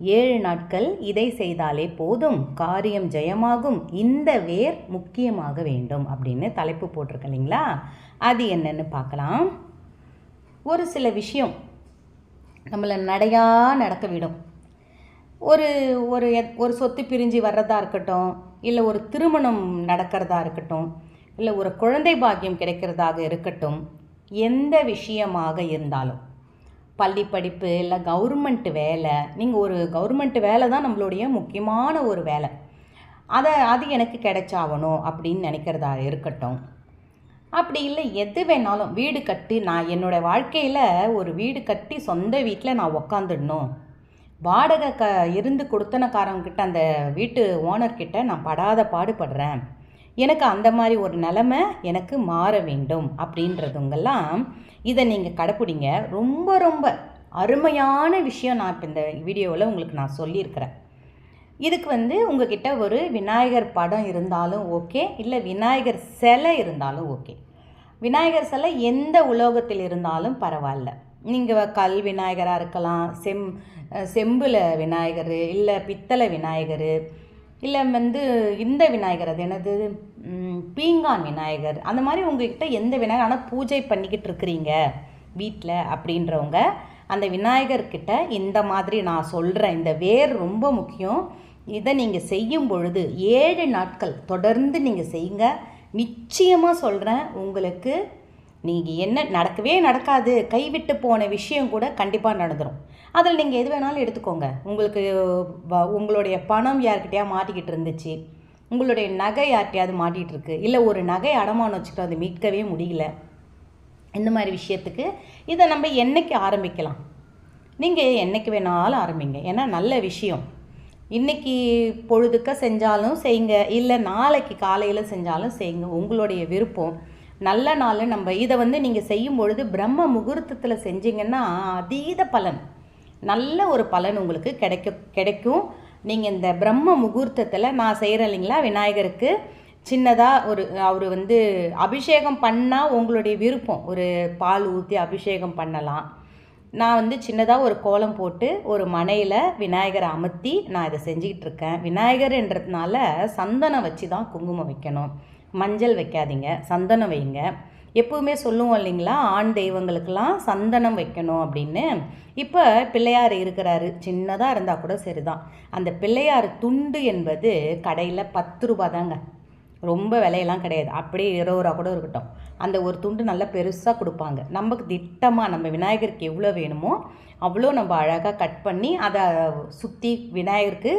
ஏழு நாட்கள் இதை செய்தாலே போதும். காரியம் ஜெயமாகும். இந்த வேர் முக்கியமாக வேண்டும் அப்படின்னு தலைப்பு போட்டிருக்க இல்லைங்களா? அது என்னன்னு பார்க்கலாம். ஒரு சில விஷயம் நம்மளை நடையாக நடக்க விடும். ஒரு ஒரு எத்- ஒரு சொத்து பிரிஞ்சு வர்றதா இருக்கட்டும் இல்லை ஒரு திருமணம் நடக்கிறதா இருக்கட்டும் இல்லை ஒரு குழந்தை பாக்கியம் கிடைக்கிறதாக இருக்கட்டும் எந்த விஷயமாக இருந்தாலும் பள்ளி படிப்பு இல்லை கவர்மெண்ட் வேலை நீங்கள் ஒரு கவர்மெண்ட் வேலை தான் நம்மளுடைய முக்கியமான ஒரு வேலை. அதை அது எனக்கு கிடைச்சாகணும் அப்படின்னு நினைக்கிறதா இருக்கட்டும். அப்படி இல்லை எது வேணாலும் வீடு கட்டி நான் என்னோடய வாழ்க்கையில் ஒரு வீடு கட்டி சொந்த வீட்டில் நான் உக்காந்துடணும். வாடகை க இருந்து கொடுத்தனக்காரங்கிட்ட அந்த வீட்டு ஓனர்கிட்ட நான் படாத பாடுபடுறேன். எனக்கு அந்த மாதிரி ஒரு நிலமை எனக்கு மாற வேண்டும் அப்படின்றதுங்கெல்லாம் இதை நீங்கள் கடைப்பிடிங்க. ரொம்ப ரொம்ப அருமையான விஷயம் நான் இப்போ இந்த வீடியோவில் உங்களுக்கு நான் சொல்லியிருக்கிறேன். இதுக்கு வந்து உங்ககிட்ட ஒரு விநாயகர் படம் இருந்தாலும் ஓகே இல்லை விநாயகர் சிலை இருந்தாலும் ஓகே. விநாயகர் சிலை எந்த உலோகத்தில் இருந்தாலும் பரவாயில்ல. நீங்கள் கல் விநாயகராக இருக்கலாம் செம் செம்பில் விநாயகர் இல்லை பித்தளை விநாயகர் இல்லை வந்து இந்த விநாயகர் அது என்னது? பீங்கான் விநாயகர். அந்த மாதிரி உங்ககிட்ட எந்த விநாயகர் ஆனால் பூஜை பண்ணிக்கிட்டு இருக்கிறீங்க வீட்டில் அப்படின்றவங்க அந்த விநாயகர்கிட்ட இந்த மாதிரி நான் சொல்கிறேன் இந்த வேர் ரொம்ப முக்கியம். இதை நீங்கள் செய்யும் பொழுது ஏழு நாட்கள் தொடர்ந்து நீங்கள் செய்யுங்க. நிச்சயமாக சொல்கிறேன் உங்களுக்கு நீங்கள் என்ன நடக்கவே நடக்காது. கைவிட்டு போன விஷயம் கூட கண்டிப்பாக நடந்துடும் அதில் நீங்கள் எது வேணாலும் எடுத்துக்கோங்க. உங்களுக்கு உங்களுடைய பணம் யார்கிட்டயா மாட்டிக்கிட்டு இருந்துச்சு உங்களுடைய நகை யார்கிட்டையாவது மாட்டிகிட்டு இருக்கு இல்லை ஒரு நகை அடமானம் வச்சுக்கிட்டு அதை மீட்கவே முடியல இந்த மாதிரி விஷயத்துக்கு இதை நம்ம என்றைக்கு ஆரம்பிக்கலாம்? நீங்கள் என்றைக்கு வேணாலும் ஆரம்பிங்க. ஏன்னா நல்ல விஷயம். இன்னைக்கு பொழுதுக்க செஞ்சாலும் செய்யுங்க. இல்லை நாளைக்கு காலையில் செஞ்சாலும் செய்யுங்க. உங்களுடைய விருப்பம். நல்ல நாள் நம்ம இதை வந்து நீங்கள் செய்யும் பொழுது பிரம்ம முகூர்த்தத்தில் செஞ்சீங்கன்னா அதீத பலன். நல்ல ஒரு பலன் உங்களுக்கு கிடைக்க கிடைக்கும். நீங்கள் இந்த பிரம்ம முகூர்த்தத்தில் நான் செய்கிறேன் இல்லைங்களா விநாயகருக்கு. சின்னதாக ஒரு அவர் வந்து அபிஷேகம் பண்ணால் உங்களுடைய விருப்பம். ஒரு பால் ஊற்றி அபிஷேகம் பண்ணலாம். நான் வந்து சின்னதாக ஒரு கோலம் போட்டு ஒரு மனையில் விநாயகரை அமர்த்தி நான் இதை செஞ்சுக்கிட்டு இருக்கேன். விநாயகர்ன்றதுனால சந்தனம் வச்சு தான் குங்குமம் வைக்கணும். மஞ்சள் வைக்காதீங்க சந்தனம் வைங்க. எப்பவுமே சொல்லுவோம் இல்லைங்களா? ஆண் தெய்வங்களுக்கெல்லாம் சந்தனம் வைக்கணும் அப்படின்னு. இப்போ பிள்ளையார் இருக்கிறாரு. சின்னதாக இருந்தால் கூட சரிதான். அந்த பிள்ளையார் துண்டு என்பது கடையில் பத்து ரூபா தாங்க ரொம்ப விலையெல்லாம் கிடையாது. அப்படியே இருபது ரூபா கூட இருக்கட்டும். அந்த ஒரு துண்டு நல்லா பெருசாக கொடுப்பாங்க. நமக்கு திட்டமாக நம்ம விநாயகருக்கு எவ்வளோ வேணுமோ அவ்வளோ நம்ம அழகாக கட் பண்ணி அதை சுற்றி விநாயகருக்கு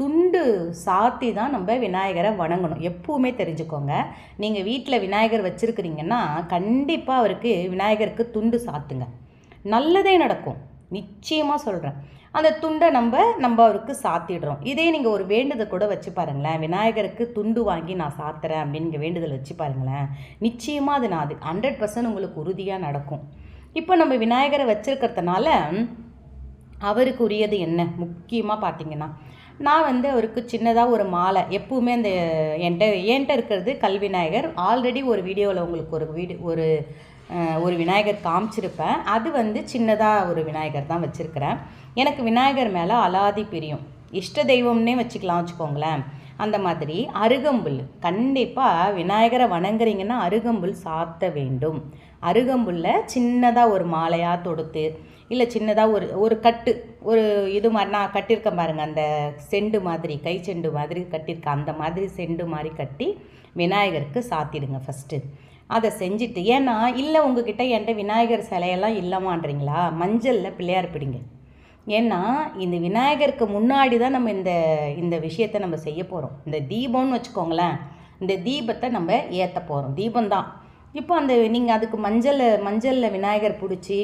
துண்டு சாத்தி தான் நம்ம விநாயகரை வணங்கணும். எப்பவுமே தெரிஞ்சுக்கோங்க. நீங்கள் வீட்டில் விநாயகர் வச்சுருக்கிறீங்கன்னா கண்டிப்பாக அவருக்கு விநாயகருக்கு துண்டு சாத்துங்க. நல்லதே நடக்கும். நிச்சயமாக சொல்கிறேன் அந்த துண்டை நம்ம நம்ம அவருக்கு சாத்திடுறோம். இதே நீங்கள் ஒரு வேண்டுதல் கூட வச்சு பாருங்களேன். விநாயகருக்கு துண்டு வாங்கி நான் சாத்துறேன் அப்படின்னு வேண்டுதல் வச்சு பாருங்களேன். நிச்சயமாக அது நான் அது ஹண்ட்ரட் பர்சன்ட் உங்களுக்கு உறுதியாக நடக்கும். இப்போ நம்ம விநாயகரை வச்சுருக்கிறதுனால அவருக்கு உரியது என்ன? முக்கியமாக பார்த்தீங்கன்னா நான் வந்து அவருக்கு சின்னதாக ஒரு மாலை. எப்பவுமே அந்த என்கிட்ட என்கிட்ட இருக்கிறது கல்விநாயகர். ஆல்ரெடி ஒரு வீடியோவில் உங்களுக்கு ஒரு வீடு ஒரு ஒரு விநாயகர் காமிச்சிருப்பேன். அது வந்து சின்னதாக ஒரு விநாயகர் தான் வச்சுருக்கிறேன். எனக்கு விநாயகர் மேலே அலாதி பிரியம். இஷ்ட தெய்வம்னே வச்சுக்கலாம் வச்சுக்கோங்களேன். அந்த மாதிரி அருகம்புல். கண்டிப்பாக விநாயகரை வணங்குறீங்கன்னா அருகம்புல் சாத்த வேண்டும். அருகம்புல்ல சின்னதாக ஒரு மாலையாக தொடுத்து இல்லை சின்னதாக ஒரு ஒரு கட்டு ஒரு இது மாதிரி நான் கட்டியிருக்கேன் பாருங்கள் அந்த செண்டு மாதிரி கை செண்டு மாதிரி கட்டியிருக்கேன் அந்த மாதிரி செண்டு மாதிரி கட்டி விநாயகருக்கு சாத்திடுங்க ஃபஸ்ட்டு அதை செஞ்சுட்டு ஏன்னா இல்லை உங்ககிட்ட என்கிட்ட விநாயகர் சிலையெல்லாம் இல்லைமான்றீங்களா? மஞ்சளில் பிள்ளையார் பிடிங்க. ஏன்னா இந்த விநாயகருக்கு முன்னாடி தான் நம்ம இந்த இந்த விஷயத்தை நம்ம செய்ய போகிறோம் இந்த தீபம்னு வச்சுக்கோங்களேன். இந்த தீபத்தை நம்ம ஏற்ற போகிறோம் தீபம்தான். இப்போ அந்த நீங்கள் அதுக்கு மஞ்சளை மஞ்சளில் விநாயகர் பிடிச்சி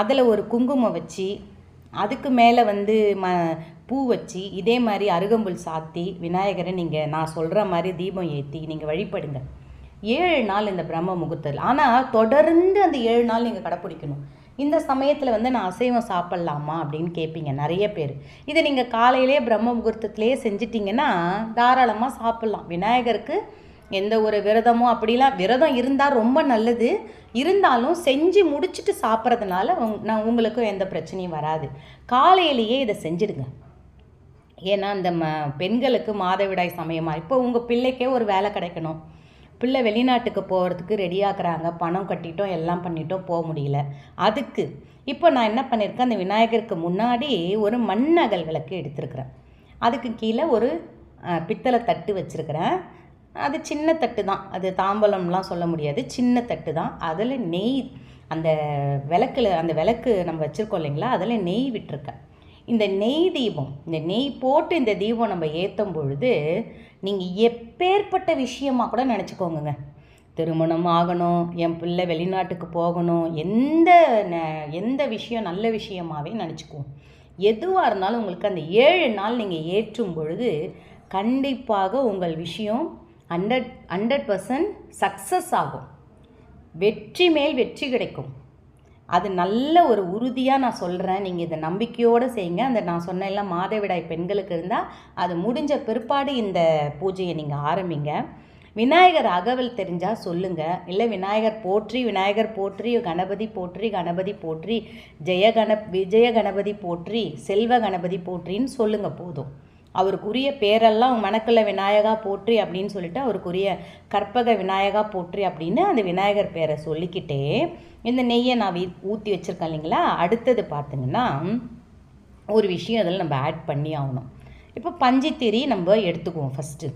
அதில் ஒரு குங்குமம் வச்சு அதுக்கு மேலே வந்து ம பூ வச்சு இதே மாதிரி அருகம்புல் சாத்தி விநாயகரை நீங்கள் நான் சொல்கிற மாதிரி தீபம் ஏற்றி நீங்கள் வழிபடுங்க. ஏழு நாள் இந்த பிரம்ம முகூர்த்தத்தில். ஆனால் தொடர்ந்து அந்த ஏழு நாள் நீங்கள் கடைப்பிடிக்கணும். இந்த சமயத்தில் வந்து நான் அசைவம் சாப்பிட்லாமா அப்படின்னு கேட்பீங்க நிறைய பேர். இதை நீங்கள் காலையிலே பிரம்ம முகூர்த்தத்திலேயே செஞ்சிட்டிங்கன்னா தாராளமாக சாப்பிட்லாம். விநாயகருக்கு எந்த ஒரு விரதமும் அப்படிலாம் விரதம் இருந்தால் ரொம்ப நல்லது. இருந்தாலும் செஞ்சு முடிச்சுட்டு சாப்பிட்றதுனால உங் நான் உங்களுக்கும் எந்த பிரச்சனையும் வராது. காலையிலேயே இதை செஞ்சிடுங்க. ஏன்னா இந்த ம பெண்களுக்கு மாதவிடாய் சமயமாக இப்போ உங்கள் பிள்ளைக்கே ஒரு வேலை கிடைக்கணும். பிள்ளை வெளிநாட்டுக்கு போகிறதுக்கு ரெடியாகிறாங்க பணம் கட்டிட்டோம் எல்லாம் பண்ணிட்டோம் போக முடியல. அதுக்கு இப்போ நான் என்ன பண்ணியிருக்கேன் அந்த விநாயகருக்கு முன்னாடி ஒரு மண்ணகல் விளக்கு எடுத்திருக்கிறேன். அதுக்கு கீழே ஒரு பித்தளை தட்டு வச்சுருக்கிறேன். அது சின்ன தட்டு தான். அது தாம்பலம்லாம் சொல்ல முடியாது. சின்ன தட்டு தான். அதில் நெய் அந்த விளக்குல அந்த விளக்கு நம்ம வச்சுருக்கோம் இல்லைங்களா? அதில் நெய் விட்டுருக்கேன். இந்த நெய் தீபம் இந்த நெய் போட்டு இந்த தீபம் நம்ம ஏற்றும் பொழுது நீங்கள் எப்பேற்பட்ட விஷயமாக கூட நினச்சிக்கோங்க திருமணம் ஆகணும் என் பிள்ளை வெளிநாட்டுக்கு போகணும் எந்த ந- எந்த விஷயம் நல்ல விஷயமாவே நினச்சிக்குவோம். எதுவாக இருந்தாலும் உங்களுக்கு அந்த ஏழு நாள் நீங்கள் ஏற்றும் பொழுது கண்டிப்பாக உங்கள் விஷயம் ஹண்ட்ரட் ஹண்ட்ரட் பர்சன்ட் சக்ஸஸ் ஆகும். வெற்றி மேல் வெற்றி கிடைக்கும். அது நல்ல ஒரு உறுதியாக நான் சொல்கிறேன் நீங்கள் இதை நம்பிக்கையோடு செய்யுங்க. அந்த நான் சொன்ன எல்லாம் மாதவிடாய் பெண்களுக்கு இருந்தால் அது முடிஞ்ச பிற்பாடு இந்த பூஜையை நீங்கள் ஆரம்பிங்க. விநாயகர் அகவல் தெரிஞ்சால் சொல்லுங்கள் இல்லை விநாயகர் போற்றி விநாயகர் போற்றி கணபதி போற்றி கணபதி போற்றி ஜெய கண விஜய கணபதி போற்றி செல்வ கணபதி போற்றின்னு சொல்லுங்கள் போதும். அவருக்குரிய பேரெல்லாம் மணக்குள்ள விநாயகா போற்றி அப்படின்னு சொல்லிட்டு அவருக்குரிய கற்பக விநாயகா போற்றி அப்படின்னு அந்த விநாயகர் பேரை சொல்லிக்கிட்டே இந்த நெய்யை நான் வீ ஊற்றி வச்சுருக்கேன் இல்லைங்களா? அடுத்தது பார்த்தீங்கன்னா ஒரு விஷயம் அதில் நம்ம ஆட் பண்ணி ஆகணும். இப்போ பஞ்சுத்திரி நம்ம எடுத்துக்குவோம் ஃபஸ்ட்டு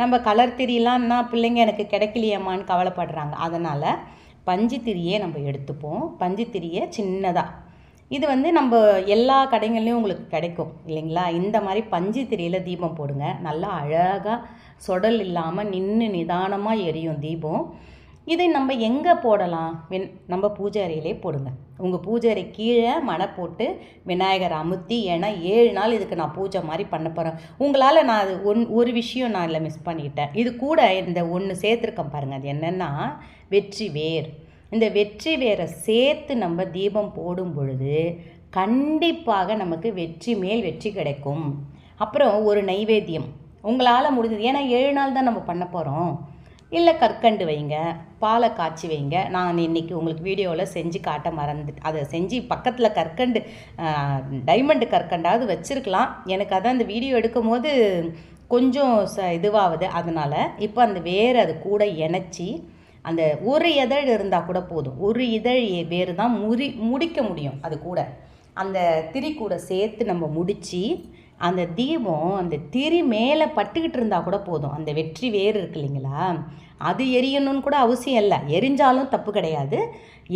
நம்ம கலர் திரியெலாம்னா பிள்ளைங்க எனக்கு கிடைக்கலையேம்மான்னு கவலைப்படுறாங்க. அதனால் பஞ்சுத்திரியே நம்ம எடுத்துப்போம். பஞ்சுத்திரியை சின்னதாக இது வந்து நம்ம எல்லா கடைகள்லையும் உங்களுக்கு கிடைக்கும் இல்லைங்களா? இந்த மாதிரி பஞ்சு திரியில் தீபம் போடுங்க. நல்லா அழகாக சொடல் இல்லாமல் நின்று நிதானமாக எரியும் தீபம். இதை நம்ம எங்கே போடலாம்? வின் நம்ம பூஜை அறையிலே போடுங்க. உங்கள் பூஜை அறை கீழே மனை போட்டு விநாயகர் அமுத்தி ஏன்னா ஏழு நாள் இதுக்கு நான் பூஜை மாதிரி பண்ண போகிறேன் உங்களால் நான் அது ஒன் ஒரு விஷயம் நான் இதில் மிஸ் பண்ணிட்டேன். இது கூட இந்த ஒன்று சேர்த்துருக்கேன் பாருங்கள் அது என்னென்னா வெற்றி வேர். இந்த வெற்றி வேரை சேர்த்து நம்ம தீபம் போடும் பொழுது கண்டிப்பாக நமக்கு வெற்றி மேல் வெற்றி கிடைக்கும். அப்புறம் ஒரு நைவேத்தியம். உங்களால் முடிஞ்சது. ஏன்னா ஏழு நாள் தான் நம்ம பண்ண போகிறோம் இல்லை கற்கண்டு வைங்க பாலை காய்ச்சி வைங்க. நான் இன்னைக்கு உங்களுக்கு வீடியோவில் செஞ்சு காட்ட மறந்து அதை செஞ்சு பக்கத்தில் கற்கண்டு டைமண்டு கற்கண்டாவது வச்சுருக்கலாம். எனக்கு அதான் இந்த வீடியோ எடுக்கும் போது கொஞ்சம் ச இதுவாகுது. அதனால் இப்போ அந்த வேர் அது கூட இணைச்சி அந்த ஒரு இதழ் இருந்தால் கூட போதும். ஒரு இதழ் வேறு தான் முறி முடிக்க முடியும் அது கூட. அந்த திரி கூட சேர்த்து நம்ம முடித்து அந்த தீபம் அந்த திரி மேலே பட்டுக்கிட்டு இருந்தால் கூட போதும். அந்த வெற்றி வேறு இருக்கு இல்லைங்களா? அது எரியணும்னு கூட அவசியம் இல்லை. எரிஞ்சாலும் தப்பு கிடையாது.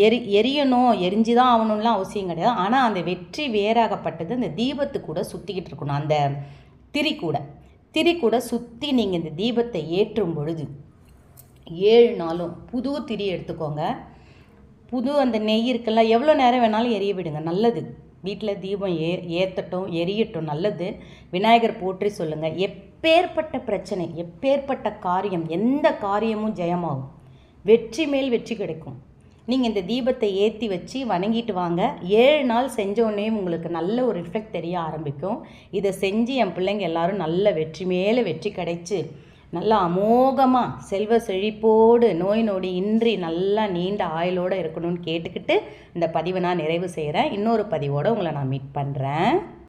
எரி எரியணும் எரிஞ்சு தான் ஆகணும்லாம் அவசியம் கிடையாது. ஆனால் அந்த வெற்றி வேறாகப்பட்டது அந்த தீபத்து கூட சுற்றிக்கிட்டு இருக்கணும். அந்த திரி கூட. திரி கூட சுற்றி நீங்கள் இந்த தீபத்தை ஏற்றும் பொழுது ஏழு நாளும் புது திரி எடுத்துக்கோங்க. புது அந்த நெய் இருக்குல்ல எவ்வளோ நேரம் வேணாலும் எரிய விடுங்க. நல்லது. வீட்டில் தீபம் ஏ ஏற்றட்டும் எரியட்டும். நல்லது. விநாயகர் போற்றி சொல்லுங்கள் எப்பேற்பட்ட பிரச்சனை எப்பேற்பட்ட காரியம் எந்த காரியமும் ஜெயமாகும். வெற்றி மேல் வெற்றி கிடைக்கும். நீங்கள் இந்த தீபத்தை ஏற்றி வச்சு வணங்கிட்டு வாங்க. ஏழு நாள் செஞ்சோடனே உங்களுக்கு நல்ல ஒரு எஃபெக்ட் தெரிய ஆரம்பிக்கும். இதை செஞ்சு என் பிள்ளைங்க எல்லாரும் நல்ல வெற்றி மேலே வெற்றி கிடைச்சி நல்லா அமோகமாக செல்வ செழிப்போடு நோய் நொடி இன்றி நல்லா நீண்ட ஆயுளோடு இருக்கணும்னு கேட்டுக்கிட்டு இந்த பதிவை நான் நிறைவு செய்கிறேன் இன்னொரு பதிவோடு உங்களை நான் மீட் பண்ணுறேன்